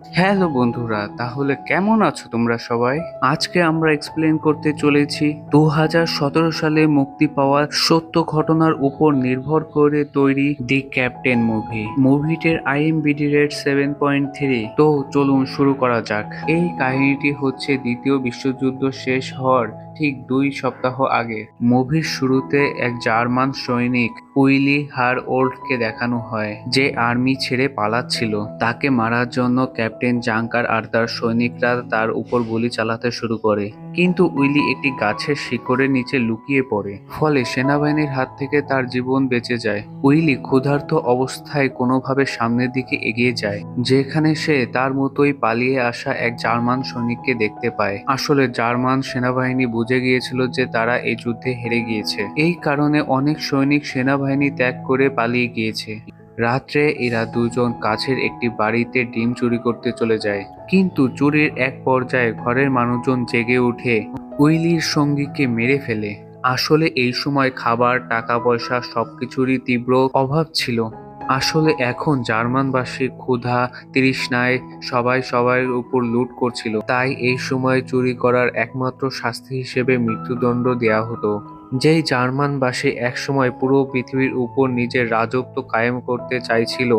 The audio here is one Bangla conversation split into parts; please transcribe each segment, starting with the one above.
হ্যালো বন্ধুরা, তাহলে কেমন আছো তোমরা সবাই? আজকে আমরা এক্সপ্লেন করতে চলেছি দু হাজার সতেরো সালে মুক্তি পাওয়া সত্য ঘটনার উপর নির্ভর করে তৈরি দি ক্যাপ্টেন মুভি মুভিটির আইএমবিডি রেট সেভেন পয়েন্ট থ্রি তো চলুন শুরু করা যাক। এই কাহিনীটি হচ্ছে দ্বিতীয় বিশ্বযুদ্ধ শেষ হওয়ার ঠিক দুই সপ্তাহ আগে মুভির শুরুতে এক জার্মান সৈনিক উইলি হার ওল্ডকে দেখানো হয়, যে আর্মি ছেড়ে পালাচ্ছিল। তাকে মারার জন্য ক্যাপ্টেন জাঙ্কার আর তার সৈনিকরা তার উপর গুলি চালাতে শুরু করে। কিন্তু উইলি একটি গাছের শিকড়ের নিচে লুকিয়ে পড়ে। ফলে সেনাবাহিনীর হাত থেকে তার জীবন বেঁচে যায়। উইলি ক্ষুধার্ত অবস্থায় কোনোভাবে সামনের দিকে এগিয়ে যায়, যেখানে সে তার মতোই পালিয়ে আসা এক জার্মান সৈনিককে দেখতে পায়। আসলে জার্মান সেনাবাহিনী বুঝে গিয়েছিল যে তারা এই যুদ্ধে হেরে গিয়েছে। এই কারণে অনেক সৈনিক সেনাবাহিনী ত্যাগ করে পালিয়ে গিয়েছে। রাত্রে এরা দুজন কাছের একটি বাড়িতে ডিম চুরি করতে চলে যায়। কিন্তু চুরির এক পর্যায়ে ঘরের মানুষজন জেগে উঠে উইলির সঙ্গীকে মেরে ফেলে। আসলে এই সময় খাবার টাকা পয়সা সবকিছুরই তীব্র অভাব ছিল। আসলে এখন জার্মানবাসী ক্ষুধা, তৃষ্ণায় সবাই সবার উপর লুট করছিল। তাই এই সময় চুরি করার একমাত্র শাস্তি হিসেবে মৃত্যুদণ্ড দেয়া হতো। যেই জার্মানবাসী একসময় পুরো পৃথিবীর উপর নিজের রাজত্ব কায়েম করতে চাইছিল,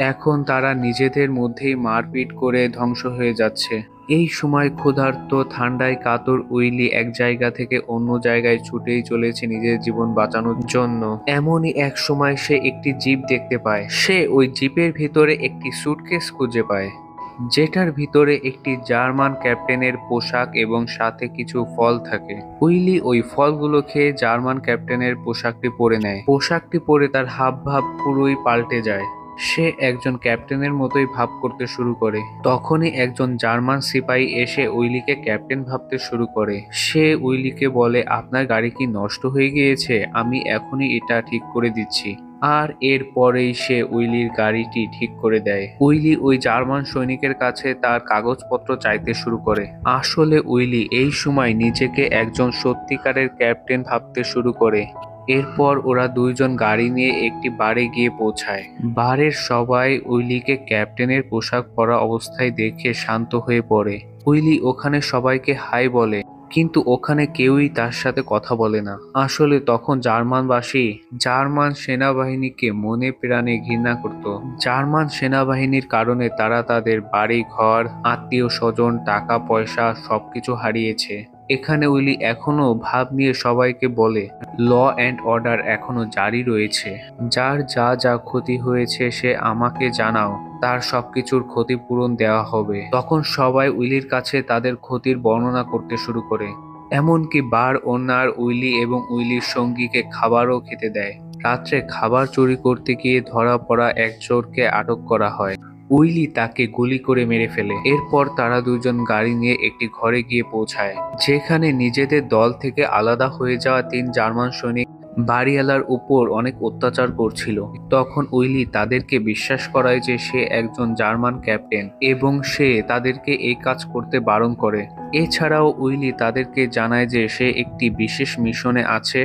এখন তারা নিজেদের মধ্যেই মারপিট করে ধ্বংস হয়ে যাচ্ছে। এই সময় ক্ষুধার্ত, ঠান্ডায় কাতর উইলি এক জায়গা থেকে অন্য জায়গায় ছুটেই চলেছে নিজের জীবন বাঁচানোর জন্য। এমনই এক সময় সে একটি জিপ দেখতে পায়। সে ওই জিপের ভিতরে একটি সুটকেস খুঁজে পায়। যেটার ভিতরে একটি জার্মান ক্যাপ্টেনের পোশাক এবং সাথে কিছু ফল থাকে। উইলি ওই ফলগুলো খেয়ে জার্মান ক্যাপ্টেনের পোশাকটি পরে নেয়। পোশাকটি পরে তার হাব ভাব পুরোই পাল্টে যায়। সে একজন ক্যাপ্টেনের মতোই ভাব করতে শুরু করে। তখনই একজন জার্মান সিপাহী এসে উইলিকে ক্যাপ্টেন ভাবতে শুরু করে। সে উইলিকে বলে, আপনার গাড়ি কি নষ্ট হয়ে গিয়েছে? আমি এখনই এটা ঠিক করে দিচ্ছি। আর এর পরেই সে উইলির গাড়িটি ঠিক করে দেয়। উইলি ওই জার্মান সৈনিকের কাছে তার কাগজপত্র চাইতে শুরু করে। আসলে উইলি এই সময় নিজেকে একজন সত্যিকারের ক্যাপ্টেন ভাবতে শুরু করে। এরপর ওরা দুইজন গাড়ি নিয়ে একটি বারে গিয়ে পৌঁছায়। বারের সবাই উইলিকে ক্যাপ্টেনের পোশাক পরা অবস্থায় দেখে শান্ত হয়ে পড়ে। উইলি ওখানে সবাইকে হাই বলে কিন্তু ওখানে কেউই তার সাথে কথা বলে না। আসলে তখন জার্মানবাসী জার্মান সেনাবাহিনীকে মনে প্রাণে ঘৃণা করত। জার্মান সেনাবাহিনীর কারণে তারা তাদের বাড়ি, ঘর আত্মীয় স্বজন টাকা পয়সা সবকিছু হারিয়েছে। এখানে উইলি এখনও ভাব নিয়ে সবাইকে বলে, ল অ্যান্ড অর্ডার এখনও জারি রয়েছে। যার যা যা ক্ষতি হয়েছে সে আমাকে জানাও। তার সবকিছুর ক্ষতিপূরণ দেওয়া হবে। তখন সবাই উইলির কাছে তাদের ক্ষতির বর্ণনা করতে শুরু করে। এমনকি বার ওনার উইলি এবং উইলির সঙ্গীকে খাবারও খেতে দেয়। রাত্রে খাবার চুরি করতে গিয়ে ধরা পড়া এক চোরকে আটক করা হয়। উইলি তাকে গুলি করে মেরে ফেলে। এরপর তারা দুজন গাড়ি নিয়ে একটি ঘরে গিয়ে পৌঁছায়, যেখানে নিজেদের দল থেকে আলাদা হয়ে যাওয়া তিন জার্মান সৈনিক বাড়িওয়ালার উপর অনেক অত্যাচার করছিল। তখন উইলি তাদেরকে বিশ্বাস করায় যে সে একজন জার্মান ক্যাপ্টেন এবং সে তাদেরকে এই কাজ করতে বারণ করে। এছাড়াও উইলি তাদেরকে জানায় যে সে একটি বিশেষ মিশনে আছে।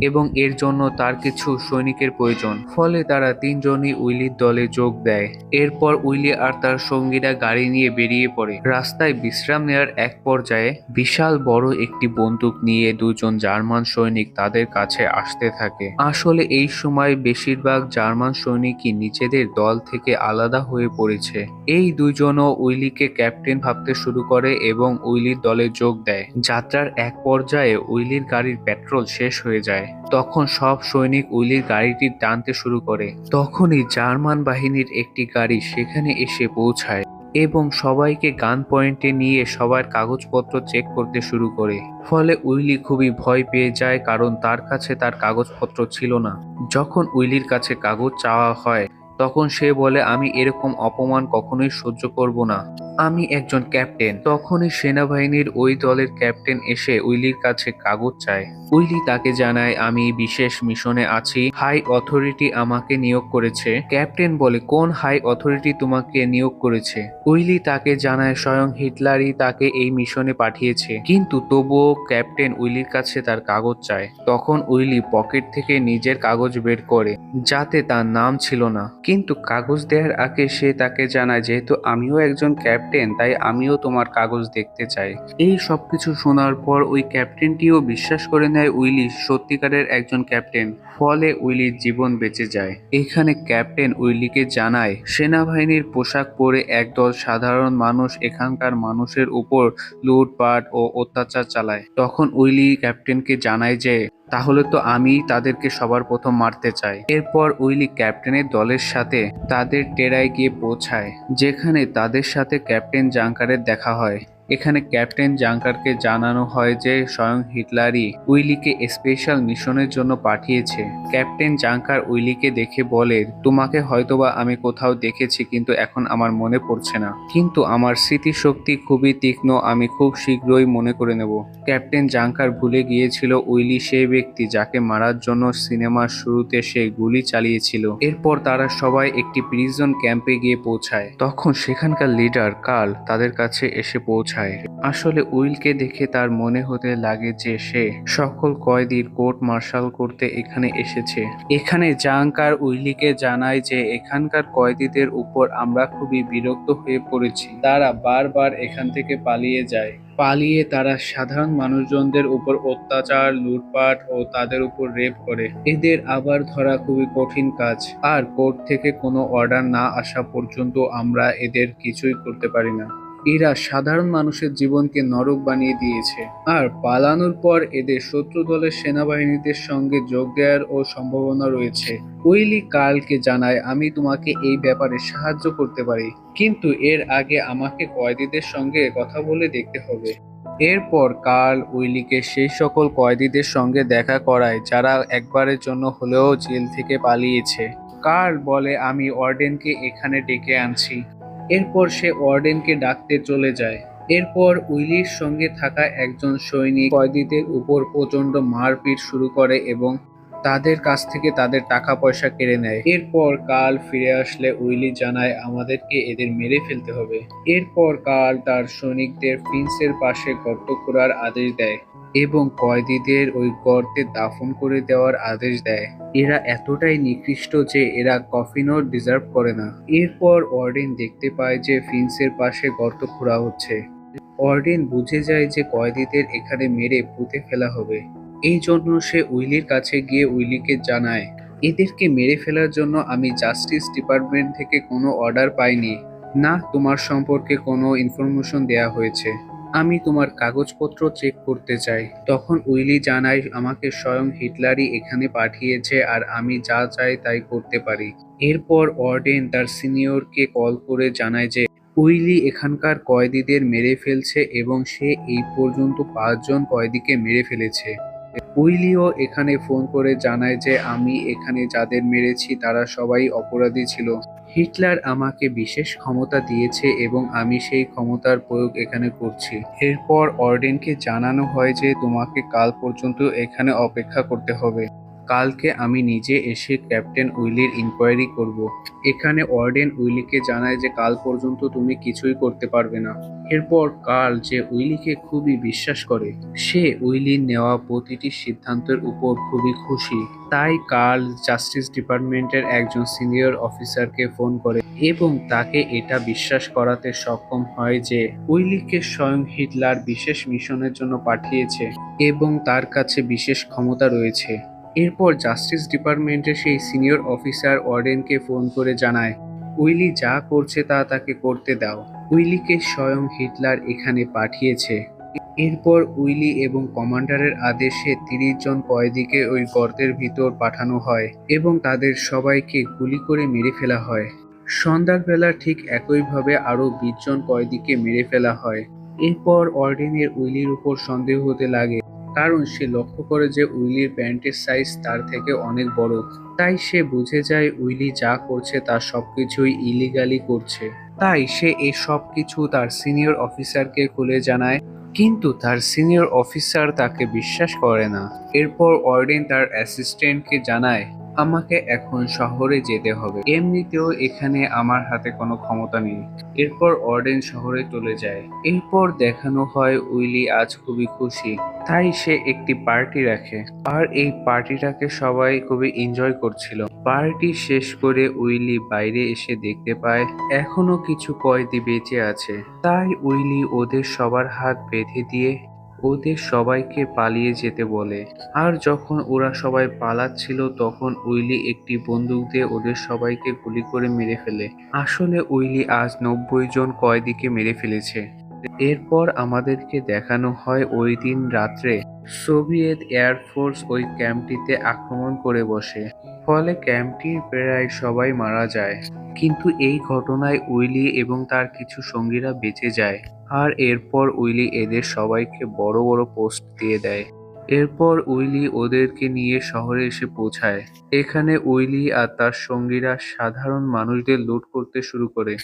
এবং এর জন্য তার কিছু সৈনিকের প্রয়োজন। ফলে তারা তিনজনই উইলির দলে যোগ দেয়। এরপর উইলি আর তার সঙ্গীরা গাড়ি নিয়ে বেরিয়ে পড়ে। রাস্তায় বিশ্রাম নেওয়ার এক পর্যায়ে বিশাল বড় একটি বন্দুক নিয়ে দুজন জার্মান সৈনিক তাদের কাছে আসতে থাকে। আসলে এই সময় বেশিরভাগ জার্মান সৈনিকই নিজেদের দল থেকে আলাদা হয়ে পড়েছে। এই দুজনও উইলিকে ক্যাপ্টেন ভাবতে শুরু করে এবং উইলির দলে যোগ দেয়। যাত্রার এক পর্যায়ে উইলির গাড়ির পেট্রোল শেষ হয়ে যায়। তখন সব সৈনিক উইলির গাড়িটি টানতে শুরু করে। তখনই জার্মান বাহিনীর একটি গাড়ি সেখানে এসে পৌঁছায় এবং সবাইকে গান পয়েন্টে নিয়ে সবার কাগজপত্র চেক করতে শুরু করে। ফলে উইলি খুবই ভয় পেয়ে যায় কারণ তার কাছে তার কাগজপত্র ছিল না। যখন উইলির কাছে কাগজ চাওয়া হয়, তখন সে বলে, আমি এরকম অপমান কখনোই সহ্য করব না। আমি একজন ক্যাপ্টেন। তখনই সেনাবাহিনীর ওই দলের ক্যাপ্টেন এসে উইলির কাছে কাগজ চায়। উইলি তাকে জানায়, আমি বিশেষ মিশনে আছি। হাই অথরিটি আমাকে নিয়োগ করেছে। ক্যাপ্টেন বলে, কোন হাই অথরিটি তোমাকে নিয়োগ করেছে? উইলি তাকে জানায়, স্বয়ং হিটলারই তাকে এই মিশনে পাঠিয়েছে। কিন্তু তবুও ক্যাপ্টেন উইলির কাছে তার কাগজ চায়। তখন উইলি পকেট থেকে নিজের কাগজ বের করে, যাতে তার নাম ছিল না। কিন্তু কাগজ দেওয়ার আগে সে তাকে জানায়, যেহেতু আমিও একজন ক্যাপ্টেন তাই আমিও তোমার কাগজ দেখতে চাই। এই সবকিছু শোনার পর ওই ক্যাপ্টেনটিও বিশ্বাস করে নেয় উইলি সত্যিকারের একজন ক্যাপ্টেন ফলে উইলির জীবন বেঁচে যায়। এখানে ক্যাপ্টেন উইলিকে জানায়, সেনাবাহিনীর পোশাক পরে একদল সাধারণ মানুষ এখানকার মানুষের উপর লুটপাট ও অত্যাচার চালায়। তখন উইলি ক্যাপ্টেনকে জানায় যে তাহলে তো আমি তাদেরকে সবার প্রথম মারতে চাই। এরপর উইলি ক্যাপ্টেনের দলের সাথে তাদের টেরায় গিয়ে পৌঁছায়, যেখানে তাদের সাথে ক্যাপ্টেন জাঙ্কারের দেখা হয়। এখানে ক্যাপ্টেন জাঙ্কারকে জানানো হয় যে স্বয়ং হিটলারই উইলিকে স্পেশাল মিশনের জন্য পাঠিয়েছে। ক্যাপ্টেন জাঙ্কার উইলিকে দেখে বলে, তোমাকে হয়তোবা আমি কোথাও দেখেছি, কিন্তু এখন আমার মনে পড়ছে না। কিন্তু আমার স্মৃতিশক্তি খুবই তীক্ষ্ণ, আমি খুব শীঘ্রই মনে করে নেব। ক্যাপ্টেন জাঙ্কার ভুলে গিয়েছিল উইলি সেই ব্যক্তি যাকে মারার জন্য সিনেমার শুরুতে সে গুলি চালিয়েছিল। এরপর তারা সবাই একটি প্রিজন ক্যাম্পে গিয়ে পৌঁছায়। তখন সেখানকার লিডার কার্ল তাদের কাছে এসে পৌঁছায়। আসলে উইলকে দেখে তার মনে হতে লাগে যে সে সকল কয়েদির কোর্ট মার্শাল করতে এখানে এসেছে। এখানে জাঙ্কার উইলিকে জানায় যে এখানকার কয়েদিদের উপর আমরা খুবই বিরক্ত হয়ে পড়েছি। তারা বারবার এখান থেকে পালিয়ে যায়। পালিয়ে তারা সাধারণ মানুষজনদের উপর অত্যাচার, লুটপাট ও তাদের উপর রেপ করে। এদের আবার ধরা খুবই কঠিন কাজ। আর কোর্ট থেকে কোনো অর্ডার না আসা পর্যন্ত আমরা এদের কিছুই করতে পারি না। এরা সাধারণ মানুষের জীবনকে নরক বানিয়ে দিয়েছে। আর পালানোর পর এদের শত্রু দলের সেনাবাহিনীদের সঙ্গে যোগ দেওয়ার ও সম্ভাবনা রয়েছে। উইলি কার্লকে জানায়, আমি তোমাকে এই ব্যাপারে সাহায্য করতে পারি, কিন্তু এর আগে আমাকে কয়েদিদের সঙ্গে কথা বলে দেখতে হবে। এরপর কার্ল উইলিকে সেই সকল কয়েদিদের সঙ্গে দেখা করায়, যারা একবারের জন্য হলেও জেল থেকে পালিয়েছে। কার্ল বলে, আমি ওয়ার্ডেনকে এখানে ডেকে আনছি। এরপর সে ওয়ার্ডেনকে ডাকতে চলে যায়। এরপর উইলির সঙ্গে থাকা একজন সৈনিক কয়েদিদের উপর প্রচণ্ড মারপিট শুরু করে এবং তাদের কাছ থেকে তাদের টাকা পয়সা কেড়ে নেয়। এরপর কাল ফিরে আসলে উইলি জানায়, আমাদেরকে এদের মেরে ফেলতে হবে। এরপর কাল তার সৈনিকদের ফিন্সের পাশে গর্ত করার আদেশ দেয়। এবং কয়েদিদের ওই গর্তে দাফন করে দেওয়ার আদেশ দেয়। এরা এতটাই নিকৃষ্ট যে এরা কফিনও ডিজার্ভ করে না। এরপর অর্ডেন দেখতে পায় যে ফিন্সের পাশে গর্ত খোঁড়া হচ্ছে। অর্ডেন বুঝে যায় যে কয়েদিদের এখানে মেরে পুঁতে ফেলা হবে। এই জন্য সে উইলির কাছে গিয়ে উইলিকে জানায়, এদেরকে মেরে ফেলার জন্য আমি জাস্টিস ডিপার্টমেন্ট থেকে কোনো অর্ডার পাইনি। না, তোমার সম্পর্কে কোনো ইনফরমেশন দেয়া হয়েছে। আমি তোমার কাগজপত্র চেক করতে চাই। তখন উইলি জানাই আমাকে স্বয়ং হিটলারই এখানে পাঠিয়েছে আর আমি যা চাই তাই করতে পারি। এরপর অর্ডেন তার সিনিয়রকে কল করে জানায় যে, উইলি এখানকার কয়েদিদের মেরে ফেলছে এবং সে এই পর্যন্ত পাঁচজন কয়েদিকে মেরে ফেলেছে। উইলিও এখানে ফোন করে জানায় যে, আমি এখানে যাদের মেরেছি তারা সবাই অপরাধী ছিল। হিটলার আমাকে বিশেষ ক্ষমতা দিয়েছে এবং আমি সেই ক্ষমতার প্রয়োগ এখানে করছি। এরপর অর্ডেনকে জানানো হয় যে, তোমাকে কাল পর্যন্ত এখানে অপেক্ষা করতে হবে। কালকে আমি নিজে এসে ক্যাপ্টেন উইলির ইনকোয়ারি করব। এখানে ওয়ার্ডেন উইলিকে জানায় যে কাল পর্যন্ত তুমি কিছুই করতে পারবে না। এরপর কার্ল যে উইলিকে খুবই বিশ্বাস করে, সে উইলির নেওয়া প্রতিটি সিদ্ধান্তের উপর খুবই খুশি। তাই কার্ল জাস্টিস ডিপার্টমেন্টের একজন সিনিয়র অফিসারকে ফোন করে এবং তাকে এটা বিশ্বাস করাতে সক্ষম হয় যে উইলিকে স্বয়ং হিটলার বিশেষ মিশনের জন্য পাঠিয়েছে এবং তার কাছে বিশেষ ক্ষমতা রয়েছে। এরপর জাস্টিস ডিপার্টমেন্টের সেই সিনিয়র অফিসার ওয়ার্ডেনকে ফোন করে জানায়, উইলি যা করছে তা তাকে করতে দাও। উইলিকে স্বয়ং হিটলার এখানে পাঠিয়েছে। এরপর উইলি এবং কমান্ডারের আদেশে তিরিশ জন কয়েদিকে ওই গর্তের ভিতর পাঠানো হয় এবং তাদের সবাইকে গুলি করে মেরে ফেলা হয়। সন্ধ্যার বেলা ঠিক একইভাবে আরও বিশ জন কয়েদিকে মেরে ফেলা হয়। এরপর অর্ডেনের উইলির উপর সন্দেহ হতে লাগে। কারণ সে লক্ষ্য করে যে উইলির প্যান্টের সাইজ তার থেকে অনেক বড়। তাই সে বুঝে যায় উইলি যা করছে তা সবকিছুই ইলিগালি করছে। তাই সে এই সব কিছু তার সিনিয়র অফিসারকে খুলে জানায়, কিন্তু তার সিনিয়র অফিসার তাকে বিশ্বাস করে না। এরপর অর্ডেন তার অ্যাসিস্ট্যান্টকে জানায় আমাকে এখন শহরে যেতে হবে। এমনিতেও এখানে আমার হাতে কোনো ক্ষমতা নেই। এরপর অর্ডেন শহরে চলে যায়। এরপর দেখানো হয় উইলি আজ খুবই খুশি। তাই সে একটি পার্টি রাখে। আর এই পার্টিটাকে সবাই খুবই এনজয় করছিল। পার্টি শেষ করে উইলি বাইরে এসে দেখতে পায়, এখনও কিছু কয়েদি বেঁচে আছে। তাই উইলি ওদের সবার হাত বেঁধে দিয়ে ওদের সবাইকে পালিয়ে যেতে বলে। আর যখন ওরা সবাই পালাচ্ছিল, তখন উইলি একটি বন্দুক দিয়ে ওদের সবাইকে গুলি করে মেরে ফেলে। আসলে উইলি আজ নব্বই জন কয়েদিকে মেরে ফেলেছে? এরপর আমাদেরকে দেখানো হয় ওই দিন রাত্রে সোভিয়েত এয়ারফোর্স ওই ক্যাম্পটিতে আক্রমণ করে বসে। ফলে ক্যাম্পটির প্রায় সবাই মারা যায়। কিন্তু এই ঘটনায় উইলি এবং তার কিছু সঙ্গীরা বেঁচে যায়। আর এরপর উইলি এদের সবাইকে বড় বড় পোস্ট দিয়ে দেয়। এরপর উইলি ওদেরকে নিয়ে শহরে এসে পৌঁছায়। এখানে উইলি আর তার সঙ্গীরা সাধারণ মানুষদের লুট করতে শুরু করে।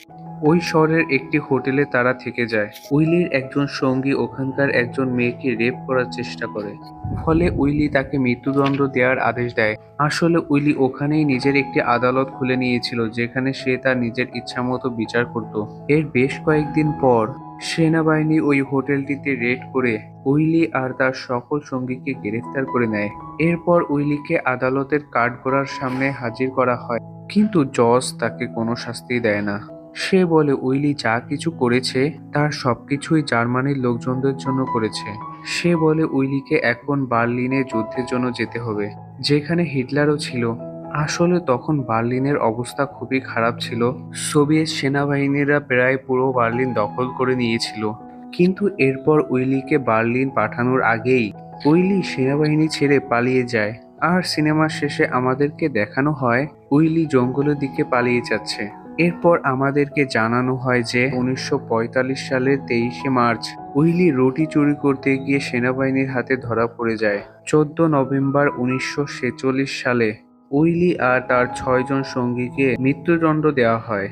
ওই শহরের একটি হোটেলে তারা থেকে যায়। উইলির একজন সঙ্গী ওখানকার একজন মেয়েকে রেপ করার চেষ্টা করে। ফলে উইলি তাকে মৃত্যুদণ্ড দেওয়ার আদেশ দেয়। আসলে উইলি ওখানেই নিজের একটি আদালত খুলে নিয়েছিল, যেখানে সে তার নিজের ইচ্ছামতো বিচার করত। এর বেশ কয়েকদিন পর সেনাবাহিনী ওই হোটেলটিতে রেড করে উইলি আর তার সকল সঙ্গীকে গ্রেফতার করে নেয়। এরপর উইলিকে আদালতের কাঠগড়ার সামনে হাজির করা হয়, কিন্তু জজ তাকে কোনো শাস্তি দেয় না। সে বলে, উইলি যা কিছু করেছে, তার সবকিছুই জার্মানির লোকজনদের জন্য করেছে। সে বলে, উইলিকে এখন বার্লিনে যুদ্ধের জন্য যেতে হবে, যেখানে হিটলারও ছিল। আসলে তখন বার্লিনের অবস্থা খুবই খারাপ ছিল। সোভিয়েত সেনাবাহিনীরা প্রায় পুরো বার্লিন দখল করে নিয়েছিল। কিন্তু এরপর উইলিকে বার্লিন পাঠানোর আগেই উইলি সেনাবাহিনী ছেড়ে পালিয়ে যায়। আর সিনেমার শেষে আমাদেরকে দেখানো হয়, উইলি জঙ্গলের দিকে পালিয়ে যাচ্ছে। এরপর আমাদেরকে জানানো হয় যে, উনিশশো পঁয়তাল্লিশ সালের তেইশে মার্চ, উইলি রুটি চুরি করতে গিয়ে সেনাবাহিনীর হাতে ধরা পড়ে যায়। চোদ্দ নভেম্বর উনিশশো ছেচল্লিশ সালে উইলি আর তার ছয়জন সঙ্গীকে মৃত্যুদণ্ড দেওয়া হয়।